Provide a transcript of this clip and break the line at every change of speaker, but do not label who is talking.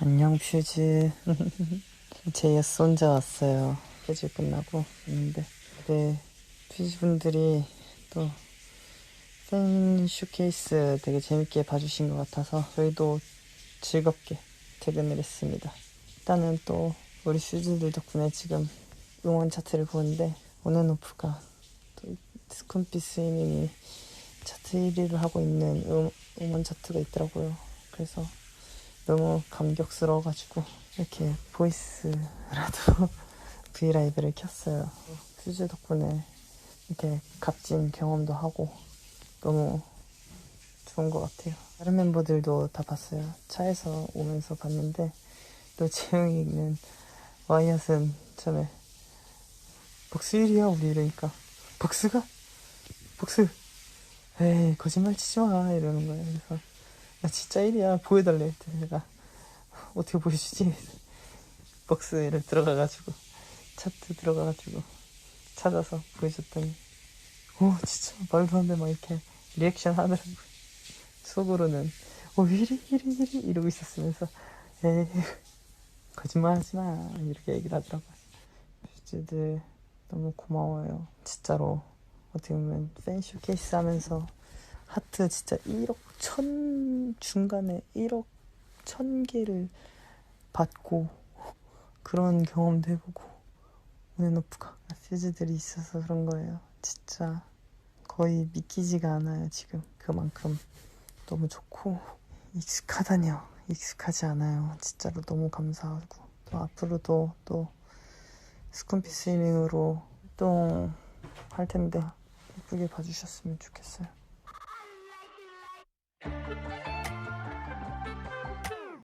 안녕 퓨즈. 제이스 혼자 왔어요. 퓨즈 끝나고 있는데. 네 퓨즈 분들이 또 팬 쇼케이스 되게 재밌게 봐주신 것 같아서 저희도 즐겁게 퇴근을 했습니다. 일단은 또 우리 퓨즈들 덕분에 지금 응원 차트를 보는데 또 스쿤피 스위밍이 차트 1위를 하고 있는 음, 응원 차트가 있더라고요. 그래서 너무 감격스러워가지고 이렇게 보이스라도 브이라이브를 켰어요. 퓨즈 덕분에 이렇게 값진 경험도 하고 너무 좋은 것 같아요. 다른 멤버들도 다 봤어요. 차에서 오면서 봤는데 또 재영이 있는 와이엇은 처음에 복수 1위야 우리 이러니까 복수가? 복수 에이 거짓말 치지 마 이러는 거예요. 그래서 나 진짜 1위야. 보여달래. 내가. 어떻게 보여주지? 박스를 들어가가지고 차트 들어가가지고 찾아서 보여줬더니 오 진짜 말도 안 돼 막 이렇게 리액션 하더라고요. 속으로는 오 1위 1위 1위 이러고 있었으면서 에이 거짓말 하지 마. 이렇게 얘기를 하더라고요. 퓨즈들 너무 고마워요. 진짜로 어떻게 보면 팬 쇼케이스 하면서 하트 진짜 1억 천 중간에 1억 천 개를 받고 그런 경험도 해보고 온앤오프가 퓨즈들이 있어서 그런 거예요. 진짜 거의 믿기지가 않아요 지금 그만큼 너무 좋고 익숙하다뇨 익숙하지 않아요 진짜로 너무 감사하고 또 앞으로도 또 스쿤피 스위밍으로 활동할 텐데 예쁘게 봐주셨으면 좋겠어요.